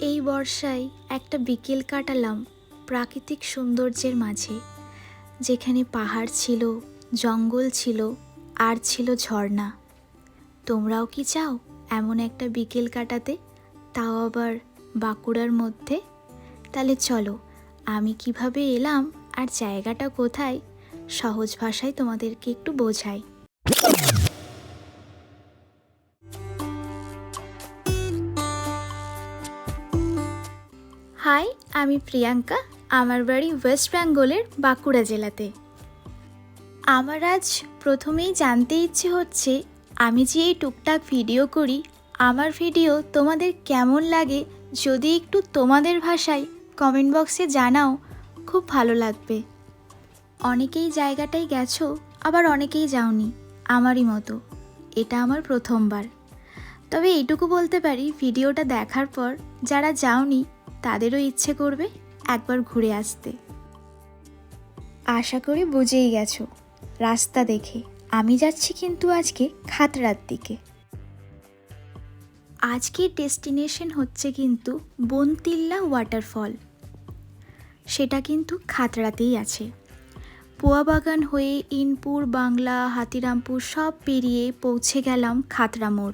এই বর্ষায় একটা বিকেল কাটালাম প্রাকৃতিক সৌন্দর্যের মাঝে। যেখানে পাহাড় ছিল, জঙ্গল ছিল, আর ছিল ঝর্ণা। তোমরাও কি চাও এমন একটা বিকেল কাটাতে? তাও আবার বাঁকুড়ার মধ্যে? তাহলে চলো, আমি কীভাবে এলাম আর জায়গাটা কোথায়? সহজ ভাষায় তোমাদেরকে একটু বোঝাই। হাই, আমি প্রিয়াঙ্কা, আমার বাড়ি ওয়েস্ট বেঙ্গলের বাঁকুড়া জেলাতে। আমার আজ প্রথমেই জানতে ইচ্ছে হচ্ছে, আমি যে এই টুকটাক ভিডিও করি, আমার ভিডিও তোমাদের কেমন লাগে যদি একটু তোমাদের ভাষায় কমেন্ট বক্সে জানাও, খুব ভালো লাগবে। অনেকেই জায়গাটায় গেছো, আবার অনেকেই যাওনি, আমারই মতো। এটা আমার প্রথমবার। তবে এইটুকু বলতে পারি, ভিডিওটা দেখার পর যারা যাওনি তাদেরও ইচ্ছে করবে একবার ঘুরে আসতে। আশা করি বুঝেই গেছো। রাস্তা দেখে। আমি যাচ্ছি কিন্তু আজকে খাতড়ার দিকে। আজকের ডেস্টিনেশন হচ্ছে কিন্তু বনতিল্লা ওয়াটারফল। সেটা কিন্তু খাতড়াতেই আছে। পোয়াবাগান হয়ে ইনপুর, বাংলা, হাতিরামপুর সব পেরিয়ে পৌঁছে গেলাম খাতড়া মোড়।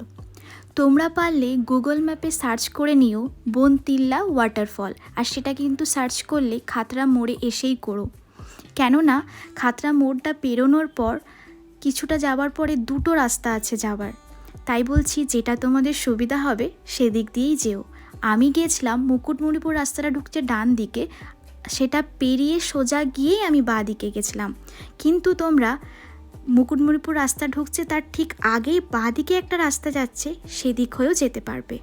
তোমরা পারলে গুগল ম্যাপে সার্চ করে নিও বনতিল্লা ওয়াটারফল, আর সেটা কিন্তু সার্চ করলে খাতরা মোড়ে এসেই করো। কেননা, খাতরা মোড়টা পেরোনোর পর কিছুটা যাবার পরে দুটো রাস্তা আছে যাবার। তাই বলছি, যেটা তোমাদের সুবিধা হবে সেদিক দিয়েই যেও। আমি গিয়েছিলাম মুকুটমণিপুর রাস্তাটা ঢুকছে ডান দিকে, সেটা পেরিয়ে সোজা গিয়েই আমি বাঁ দিকে গেছিলাম। কিন্তু তোমরা মুকুটমণিপুর রাস্তা ঢুকছে, তার ঠিক আগেই বাঁ দিকে একটা রাস্তা যাচ্ছে, সেদিক হয়েও যেতে পারবে।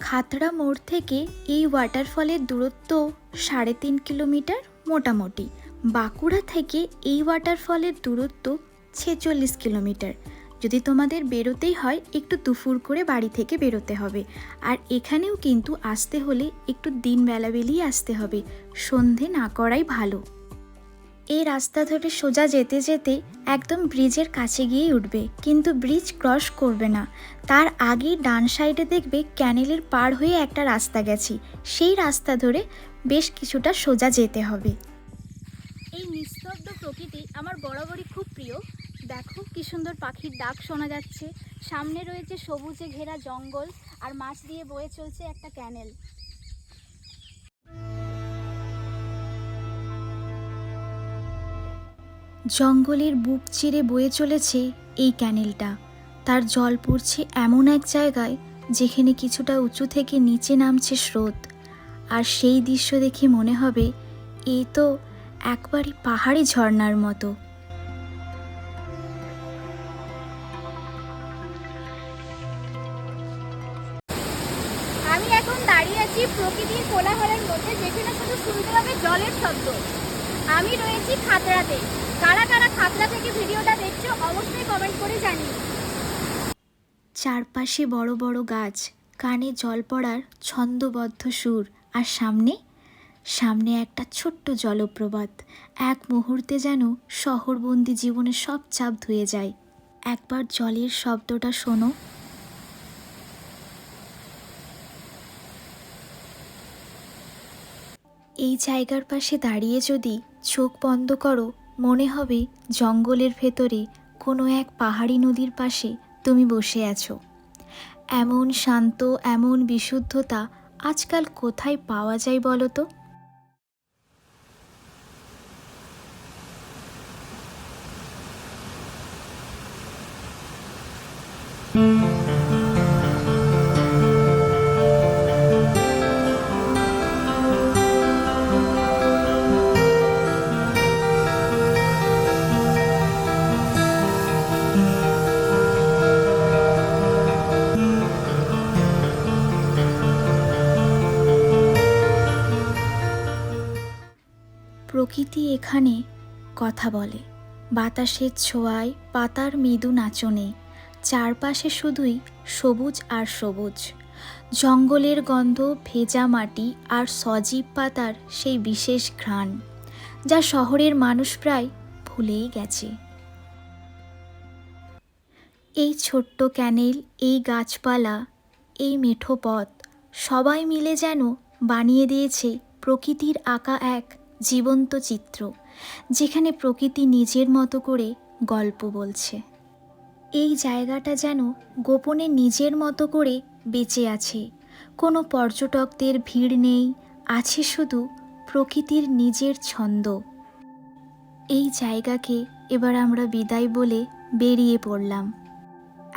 খাতড়া মোড় থেকে এই ওয়াটারফলের দূরত্ব সাড়ে তিন কিলোমিটার মোটামুটি। বাঁকুড়া থেকে এই ওয়াটারফলের দূরত্ব ছেচল্লিশ কিলোমিটার। যদি তোমাদের বেরোতেই হয়, একটু দুপুর করে বাড়ি থেকে বেরোতে হবে। আর এখানেও কিন্তু আসতে হলে একটু দিন বেলাবেলি আসতে হবে। সন্ধে না করাই ভালো। এই রাস্তা ধরে সোজা যেতে যেতে একদম ব্রিজের কাছে গিয়ে উঠবে। কিন্তু ব্রিজ ক্রস করবে না। তার আগে ডান সাইডে দেখবে ক্যানেলের পার হয়ে একটা রাস্তা গেছি। সেই রাস্তা ধরে বেশ কিছুটা সোজা যেতে হবে। এই নিস্তব্ধ প্রকৃতি আমার বরাবরই খুব প্রিয়। দেখো কি সুন্দর পাখির ডাক শোনা যাচ্ছে। সামনে রয়েছে সবুজে ঘেরা জঙ্গল আর মাছ দিয়ে বয়ে চলছে একটা ক্যানেল। জঙ্গলের বুক চিরে বয়ে চলেছে এই ক্যানেলটা। তার জল পড়ছে এমন এক জায়গায় যেখানে কিছুটা উঁচু থেকে নিচে নামছে স্রোত। আর সেই দৃশ্য দেখে মনে হবে, এই তো একবারই পাহাড়ি ঝর্ণার মতো। জলের শব্দ। আমি রয়েছি খাতড়াতে। কারা কারা খাতড়া থেকে ভিডিওটা দেখছ, অবশ্যই কমেন্ট করে জানিও। চারপাশে বড় বড় গাছ, কানে জল পড়ার ছন্দবদ্ধ সুর, আর সামনে? সামনে একটা ছোট্ট জলপ্রপাত। এক মুহূর্তে যেন শহরবন্দি জীবনের সব চাপ ধুয়ে যায়। একবার জলের শব্দটা শোনো। এই জায়গার পাশে দাঁড়িয়ে যদি চোখ বন্ধ করো, মনে হবে জঙ্গলের ভেতরে কোনো এক পাহাড়ি নদীর পাশে তুমি বসে আছো। এমন শান্ত, এমন বিশুদ্ধতা আজকাল কোথায় পাওয়া যায় বলো তো? প্রকৃতি এখানে কথা বলে। বাতাসের ছোঁয়ায়, পাতার মৃদু নাচনে, চারপাশে শুধুই সবুজ আর সবুজ। জঙ্গলের গন্ধ, ভেজা মাটি আর সজীব পাতার সেই বিশেষ ঘ্রাণ, যা শহরের মানুষ প্রায় ভুলেই গেছে। এই ছোট্ট ক্যানেল, এই গাছপালা, এই মেঠো পথ সবাই মিলে যেন বানিয়ে দিয়েছে প্রকৃতির আঁকা এক জীবন্ত চিত্র, যেখানে প্রকৃতি নিজের মতো করে গল্প বলছে। এই জায়গাটা যেন গোপনে নিজের মতো করে বেঁচে আছে। কোনো পর্যটকদের ভিড় নেই, আছে শুধু প্রকৃতির নিজের ছন্দ। এই জায়গাকে এবার আমরা বিদায় বলে বেরিয়ে পড়লাম।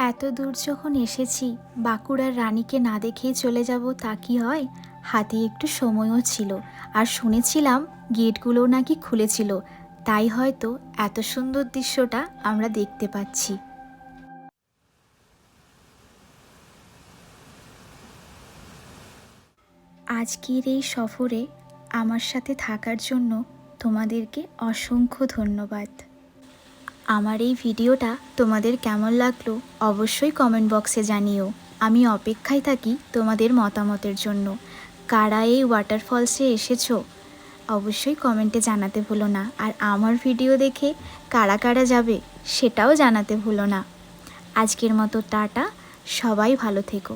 এত দূর যখন এসেছি, বাঁকুড়ার রানীকে না দেখেই চলে যাব তা কি হয়? হাতে একটু সময়ও ছিল। আর শুনেছিলাম গেটগুলোও নাকি খুলেছিল। তাই হয়তো এত সুন্দর দৃশ্যটা আমরা দেখতে পাচ্ছি। আজকের এই সফরে আমার সাথে থাকার জন্য তোমাদেরকে অসংখ্য ধন্যবাদ। আমার এই ভিডিওটা তোমাদের কেমন লাগল অবশ্যই কমেন্ট বক্সে জানিও। আমি অপেক্ষায় থাকি তোমাদের মতামতের জন্য। কারা এই ওয়াটারফলসে এসেছ? অবশ্যই কমেন্টে জানাতে ভুলো না। আর আমার ভিডিও দেখে কারা কারা যাবে, সেটাও জানাতে ভুলো না। আজকের মতো টাটা। সবাই ভালো থেকো।